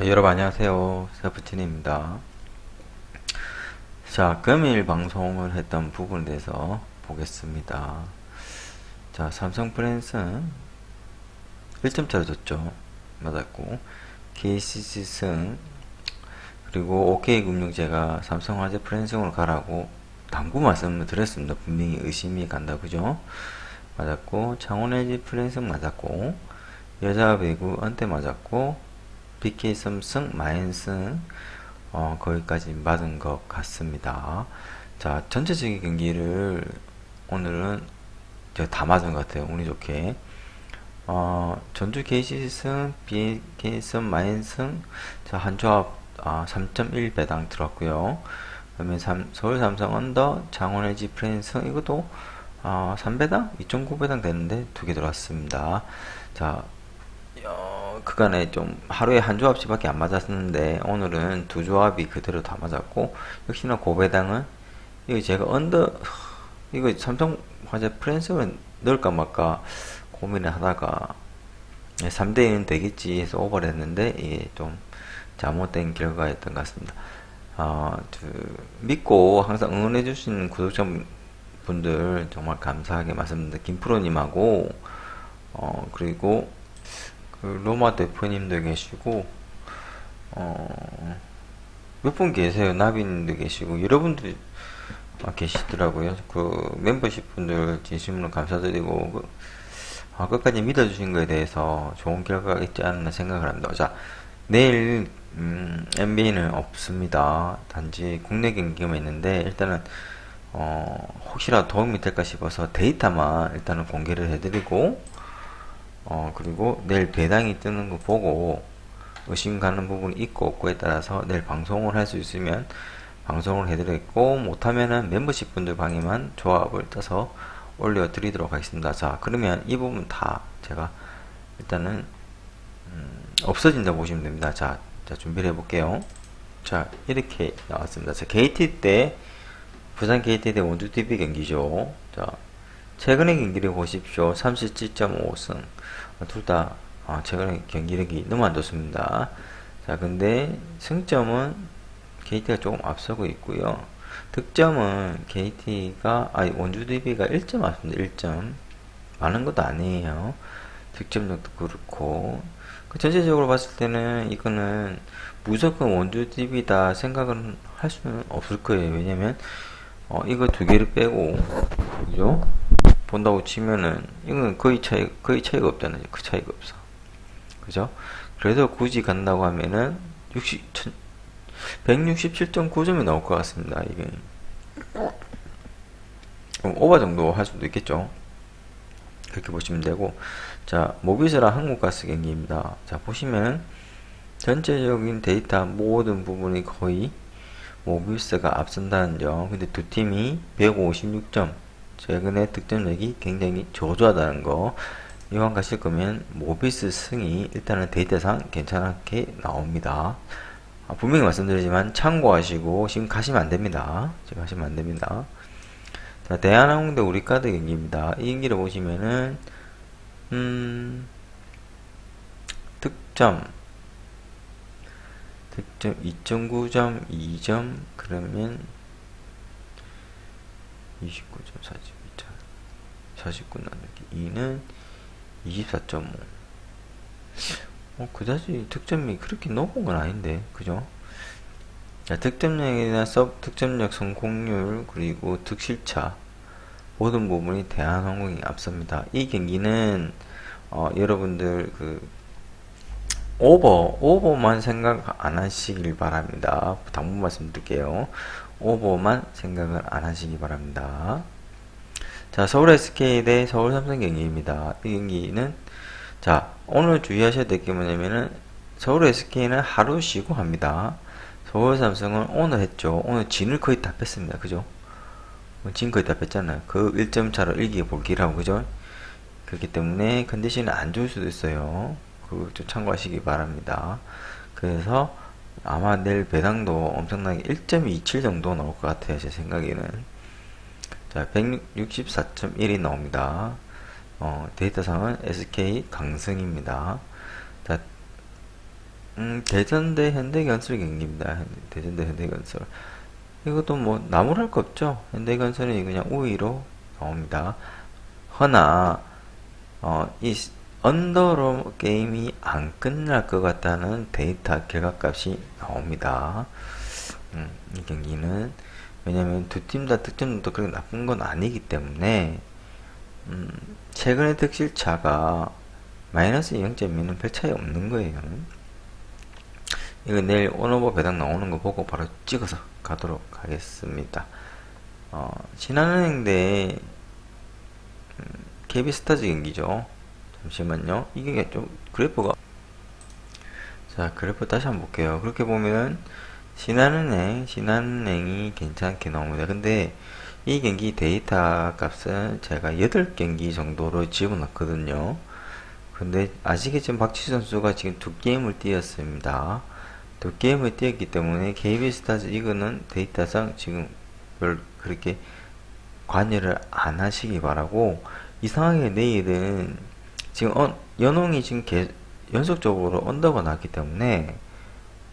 아, 여러분 안녕하세요. 세프틴입니다. 자 금일 방송을 했던 부분에 대해서 보겠습니다. 자 삼성 프랜스는 1점차로 졌죠. 맞았고 KCC 승 그리고 OK금융제가 삼성화재 프랜승으로 가라고 당부 말씀을 드렸습니다. 분명히 의심이 간다 그죠? 맞았고 창원LG 프랜승 맞았고 여자 배구 언태 맞았고 BK 삼성 마인슨 어, 거기까지 맞은 것 같습니다. 자 전체적인 경기를 오늘은 제가 다 맞은 것 같아요. 운이 좋게 어, 전주 KCC 승, BK 삼 마인슨 자한 조합 아, 3.1 배당 들었고요. 그다음에 삼, 서울 삼성 언더, 장원 LG 프랜스 이것도 어, 3배당, 2.9배당 되는데 두 개 들어왔습니다. 자 어, 그간에 좀 하루에 한 조합씩밖에 안 맞았는데 오늘은 두 조합이 그대로 다 맞았고 역시나 고배당은 이거 제가 언더 이거 삼성 화재 프랜스를 넣을까 말까 고민을 하다가 3대1은 되겠지 해서 오버를 했는데 이게 좀 잘못된 결과였던 것 같습니다. 어, 그 믿고 항상 응원해 주신 구독자 분들 정말 감사하게 말씀드립니다. 김프로님하고 어, 그리고 그 로마 대표님도 계시고 어, 몇 분 계세요. 나비님도 계시고 여러분들 아, 계시더라고요. 그 멤버십 분들 진심으로 감사드리고 그, 아, 끝까지 믿어주신 거에 대해서 좋은 결과가 있지 않나 생각을 합니다. 자, 내일 음, NBA는 없습니다. 단지 국내 경기만 있는데 일단은 어, 혹시라도 도움이 될까 싶어서 데이터만 일단은 공개를 해드리고 어, 그리고 내일 배당이 뜨는 거 보고 의심 가는 부분이 있고 없고에 따라서 내일 방송을 할 수 있으면 방송을 해드리고 못하면은 멤버십 분들 방에만 조합을 떠서 올려드리도록 하겠습니다. 자, 그러면 이 부분 다 제가 일단은 음, 없어진다 보시면 됩니다. 자, 자 준비를 해볼게요. 자, 이렇게 나왔습니다. 자, KT 때 부산 KT 대 원주 TV 경기죠. 자, 최근의 경기를 보십시오. 37.5승. 둘 다, 아, 최근의 경기력이 너무 안 좋습니다. 자, 근데 승점은 KT가 조금 앞서고 있고요. 득점은 KT가, 아니, 원주 DB가 1점 앞섭니다. 1점. 많은 것도 아니에요. 득점력도 그렇고. 그 전체적으로 봤을 때는 이거는 무조건 원주 DB다 생각은 할 수는 없을 거예요. 왜냐면, 어, 이거 두 개를 빼고, 그죠? 본다고 치면은, 이건 거의 차이, 거의 차이가 없잖아요. 그 차이가 없어. 그죠? 그래서 굳이 간다고 하면은, 60, 167.9점이 나올 것 같습니다. 이게. 오버 정도 할 수도 있겠죠. 그렇게 보시면 되고, 자, 모비스랑 한국가스 경기입니다. 자, 보시면, 전체적인 데이터 모든 부분이 거의 모비스가 앞선다는 점. 근데 두 팀이 156점. 최근에 득점력이 굉장히 저조하다는 거. 이왕 가실 거면 모비스 승이 일단은 데이터상 괜찮게 나옵니다. 아, 분명히 말씀드리지만 참고하시고 지금 가시면 안 됩니다. 지금 가시면 안 됩니다. 자, 대한항공대 우리 카드 경기입니다. 이 경기를 보시면은 음, 득점 득점 2.9점 2점 그러면 29점 42점 49 나누기 2는 24.5 어, 그다지 득점이 그렇게 높은 건 아닌데 그죠? 자, 득점력이나 섭 득점력 성공률 그리고 득실차 모든 부분이 대한항공이 앞섭니다. 이 경기는 어, 여러분들 그 오버 오버만 생각 안 하시길 바랍니다. 당분 말씀드릴게요. 오버만 생각을 안 하시기 바랍니다. 자, 서울 SK 대 서울 삼성 경기입니다. 이 경기는 자, 오늘 주의하셔야 될 게 뭐냐면은 서울 SK는 하루 쉬고 합니다. 서울 삼성은 오늘 했죠. 오늘 진을 거의 다 뺐습니다. 그죠? 진 거의 다 뺐잖아요. 그 1점 차로 일기 볼기라고 그죠? 그렇기 때문에 컨디션이 안 좋을 수도 있어요. 그거 좀 참고하시기 바랍니다. 그래서 아마 내일 배당도 엄청나게 1.27 정도 나올 것 같아요. 제 생각에는. 자, 164.1이 나옵니다. 어, 데이터상은 SK 강승입니다. 자, 음, 대전대 현대건설 경기입니다. 현- 대전대 현대건설. 이것도 뭐 나무랄 거 없죠. 현대건설은 그냥 우위로 나옵니다. 허나 어, 이 시- 언더로 게임이 안 끝날 것 같다는 데이터 결과값이 나옵니다. 음, 이 경기는 왜냐면 두 팀 다 득점도 그렇게 나쁜 건 아니기 때문에 음, 최근의 득실차가 마이너스 0.2는 별 차이 없는 거예요. 이거 내일 온오버 배당 나오는 거 보고 바로 찍어서 가도록 하겠습니다. 어, 신한은행 대 음, KB스타즈 경기죠. 잠시만요. 이게 좀 그래프가 자 그래프 다시 한번 볼게요. 그렇게 보면 신한은행 신한은행이 괜찮게 나옵니다. 근데 이 경기 데이터 값은 제가 8경기 정도로 집어넣거든요. 근데 아시겠지만 박지수 선수가 지금 두 게임을 뛰었습니다. 두 게임을 뛰었기 때문에 KB스타즈 이거는 데이터상 지금 별 그렇게 관여를 안 하시기 바라고 이상하게 내일은 지금 어, 연홍이 지금 개, 연속적으로 언더가 났기 때문에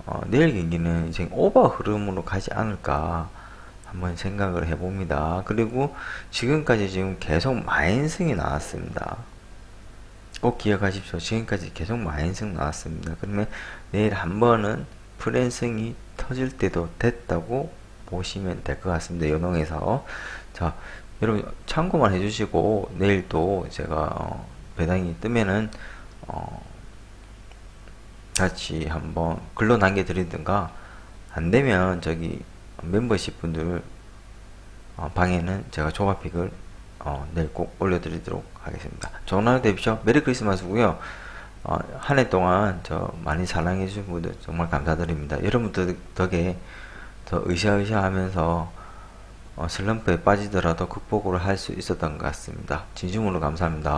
어, 내일 경기는 지금 오버 흐름으로 가지 않을까 한번 생각을 해봅니다. 그리고 지금까지 지금 계속 마인승이 나왔습니다. 꼭 기억하십시오. 지금까지 계속 마인승 나왔습니다. 그러면 내일 한 번은 프랜승이 터질 때도 됐다고 보시면 될 것 같습니다. 연홍에서. 자, 여러분 참고만 해주시고 내일 또 제가 어, 배당이 뜨면은 어, 같이 한번 글로 남겨드리든가 안 되면 저기 멤버십 분들 어, 방에는 제가 조합픽을 어, 내일 꼭 올려드리도록 하겠습니다. 좋은 하루 되십시오. 메리 크리스마스고요. 어, 한 해 동안 저 많이 사랑해 주신 분들 정말 감사드립니다. 여러분들 덕에 더 으쌰으쌰 하면서 어, 슬럼프에 빠지더라도 극복을 할 수 있었던 것 같습니다. 진심으로 감사합니다.